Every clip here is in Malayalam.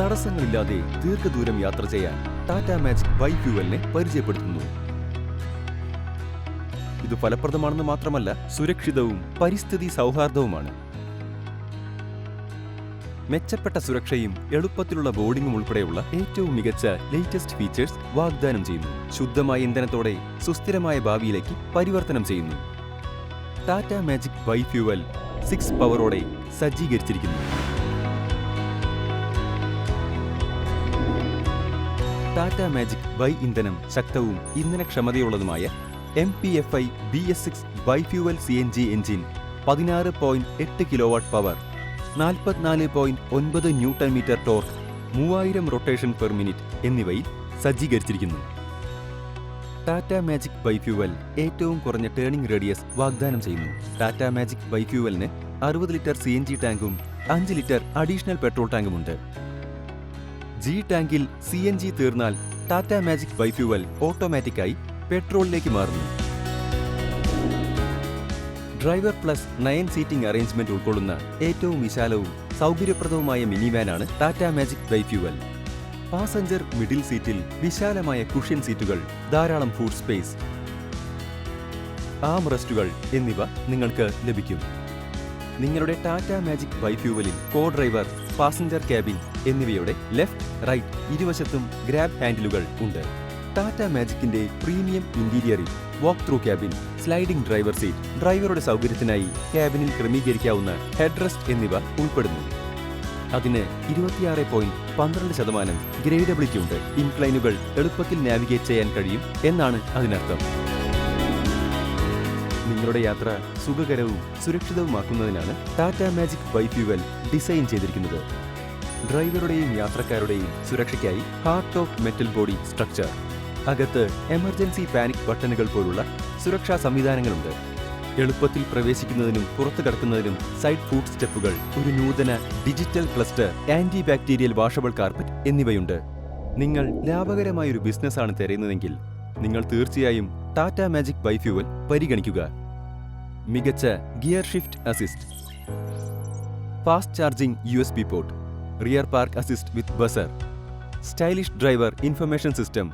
തടസ്സങ്ങളില്ലാതെ ദീർഘദൂരം യാത്ര ചെയ്യാൻ ടാറ്റ മാജിക് ബൈ ഫ്യൂവലിനെ പരിചയപ്പെടുത്തുന്നു. ഇത് ഫലപ്രദമാണെന്ന് മാത്രമല്ല സുരക്ഷിതവും പരിസ്ഥിതി സൗഹാർദ്ദവുമാണ്. മെച്ചപ്പെട്ട സുരക്ഷയും എളുപ്പത്തിലുള്ള ബോർഡിംഗും ഉൾപ്പെടെയുള്ള ഏറ്റവും മികച്ച ലേറ്റസ്റ്റ് ഫീച്ചേഴ്സ് വാഗ്ദാനം ചെയ്യുന്നു. ശുദ്ധമായ ഇന്ധനത്തോടെ സുസ്ഥിരമായ ഭാവിയിലേക്ക് പരിവർത്തനം ചെയ്യുന്നു. Tata magic by fuel six പവറോടെ സജ്ജീകരിച്ചിരിക്കുന്നു. ടാറ്റ മാജിക് ബൈ ഇന്ധനം ശക്തവും ഇന്ധനക്ഷമതയുള്ളതുമായ M P F I B S six bifuel C N G engine പതിനാറ് പോയിന്റ് എട്ട് കിലോവാട്ട് പവർ നാൽപ്പത്തിനാല് പോയിന്റ് ഒൻപത് ന്യൂട്ടൺ മീറ്റർ ടോർക്ക് മൂവായിരം റൊട്ടേഷൻ പെർ മിനിറ്റ് എന്നിവയിൽ സജ്ജീകരിച്ചിരിക്കുന്നു. ടാറ്റ മാജിക് ബൈഫ്യൂവൽ ഏറ്റവും കുറഞ്ഞ ടേണിംഗ് റേഡിയസ് വാഗ്ദാനം ചെയ്യുന്നു. ടാറ്റ മാജിക് ബൈഫ്യൂവലിന് അറുപത് ലിറ്റർ സി എൻ ജി ടാങ്കും അഞ്ച് ലിറ്റർ അഡീഷണൽ പെട്രോൾ ടാങ്കുമുണ്ട് ജി ടാങ്കിൽ സി എൻ ജി തീർന്നാൽ ടാറ്റ മാജിക് ബൈഫ്യൂവൽ ഓട്ടോമാറ്റിക്കായി പെട്രോളിലേക്ക് മാറുന്നു. Driver plus nine seating arrangement ഉൾക്കൊള്ളുന്ന ഏറ്റവും വിശാലവും സൗകര്യപ്രദവുമായ mini വാനാണ് Tata magic bifuel passenger middle സീറ്റിൽ വിശാലമായ കുഷ്യൻ സീറ്റുകൾ ധാരാളം ഫുഡ് സ്പേസ് ആം റെസ്റ്റുകൾ എന്നിവ നിങ്ങൾക്ക് ലഭിക്കും. നിങ്ങളുടെ ടാറ്റ മാജിക് ബൈഫ്യൂവലിൽ കോ ഡ്രൈവർ പാസഞ്ചർ ക്യാബിൻ എന്നിവയുടെ ലെഫ്റ്റ് റൈറ്റ് ഇരുവശത്തും ഗ്രാബ് ഹാൻഡിലുകൾ ഉണ്ട്. ടാറ്റ മാജിക്കിന്റെ premium ഇന്റീരിയറിൽ walk through cabin sliding driver seat ഡ്രൈവറുടെ സൗകര്യത്തിനായി ക്യാബിനിൽ ക്രമീകരിക്കാവുന്ന ഹെഡ് റെസ്റ്റ് എന്നിവ ഉൾപ്പെടുന്നു. അതിന് ഇരുപത്തിയാറ് പോയിന്റ് പന്ത്രണ്ട് ശതമാനം ഗ്രേഡബിലിറ്റി ഉണ്ട്. ഇൻക്ലൈനുകൾ എളുപ്പത്തിൽ നാവിഗേറ്റ് ചെയ്യാൻ കഴിയും എന്നാണ് അതിനർത്ഥം. നിങ്ങളുടെ യാത്ര സുഖകരവും സുരക്ഷിതവുമാക്കുന്നതിനാണ് Tata magic by fuel design ചെയ്തിരിക്കുന്നത്. ഡ്രൈവറുടെയും യാത്രക്കാരുടെയും സുരക്ഷയ്ക്കായി heart of metal body structure. അകത്ത് എമർജൻസി പാനിക് ബട്ടണുകൾ പോലുള്ള സുരക്ഷാ സംവിധാനങ്ങളുണ്ട്. എളുപ്പത്തിൽ പ്രവേശിക്കുന്നതിനും പുറത്തു കടക്കുന്നതിനും സൈഡ് ഫുഡ് സ്റ്റെപ്പുകൾ ഒരു നൂതന digital cluster anti bacterial washable carpet എന്നിവയുണ്ട്. നിങ്ങൾ ലാഭകരമായ ഒരു ബിസിനസ്സാണ് തിരയുന്നതെങ്കിൽ നിങ്ങൾ തീർച്ചയായും ടാറ്റ മാജിക് ബൈഫ്യൂവൽ പരിഗണിക്കുക. മികച്ച gear shift assist. Fast charging U S B port. Rear park assist with buzzer stylish driver information system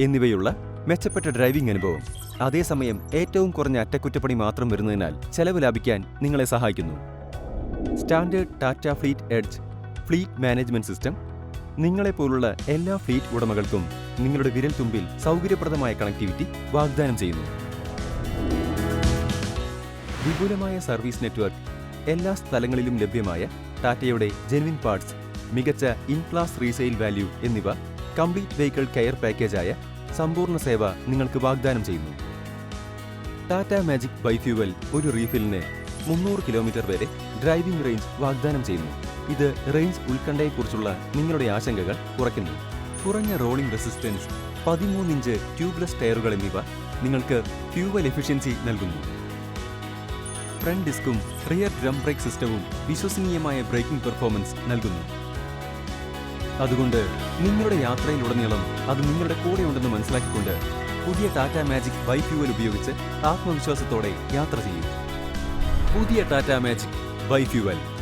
എന്നിവയുള്ള മെച്ചപ്പെട്ട ഡ്രൈവിംഗ് അനുഭവം. അതേസമയം ഏറ്റവും കുറഞ്ഞ അറ്റകുറ്റപ്പണി മാത്രം വരുന്നതിനാൽ ചെലവ് ലാഭിക്കാൻ നിങ്ങളെ സഹായിക്കുന്നു. Standard Tata fleet edge fleet management system നിങ്ങളെപ്പോലുള്ള എല്ലാ ഫ്ലീറ്റ് ഉടമകൾക്കും നിങ്ങളുടെ വിരൽ തുമ്പിൽ സൗകര്യപ്രദമായ കണക്ടിവിറ്റി വാഗ്ദാനം ചെയ്യുന്നു. വിപുലമായ സർവീസ് നെറ്റ്വർക്ക് എല്ലാ സ്ഥലങ്ങളിലും ലഭ്യമായ ടാറ്റയുടെ ജെനുവിൻ പാർട്സ് മികച്ച ഇൻ ക്ലാസ് റീസെയിൽ വാല്യൂ എന്നിവ കംപ്ലീറ്റ് വെഹിക്കിൾ കെയർ പാക്കേജായ സമ്പൂർണ സേവ നിങ്ങൾക്ക് വാഗ്ദാനം ചെയ്യുന്നു. ടാറ്റ മാജിക് ബൈഫ്യൂവൽ ഒരു റീഫിലിന് മുന്നൂറ് കിലോമീറ്റർ വരെ ഡ്രൈവിംഗ് റേഞ്ച് വാഗ്ദാനം ചെയ്യുന്നു. ഇത് റേഞ്ച് ഉത്കണ്ഠയെക്കുറിച്ചുള്ള നിങ്ങളുടെ ആശങ്കകൾ കുറയ്ക്കുന്നു. കുറഞ്ഞ റോളിംഗ് റെസിസ്റ്റൻസ് പതിമൂന്നിഞ്ച് ട്യൂബ്ലെസ് ടയറുകൾ എന്നിവ നിങ്ങൾക്ക് ഫ്യൂവൽ എഫിഷ്യൻസി നൽകുന്നു. ഫ്രണ്ട് ഡിസ്കും റിയർ ഡ്രം ബ്രേക്ക് സിസ്റ്റവും വിശ്വസനീയമായ ബ്രേക്കിംഗ് പെർഫോമൻസ് നൽകുന്നു. അതുകൊണ്ട് നിങ്ങളുടെ യാത്രയിലുടനീളം അത് നിങ്ങളുടെ കൂടെയുണ്ടെന്ന് മനസ്സിലാക്കിക്കൊണ്ട് പുതിയ ടാറ്റ മാജിക് ബൈ ഫ്യൂവൽ ഉപയോഗിച്ച് ആത്മവിശ്വാസത്തോടെ യാത്ര ചെയ്യും. പുതിയ ടാറ്റ മാജിക് ബൈ ഫ്യൂവൽ.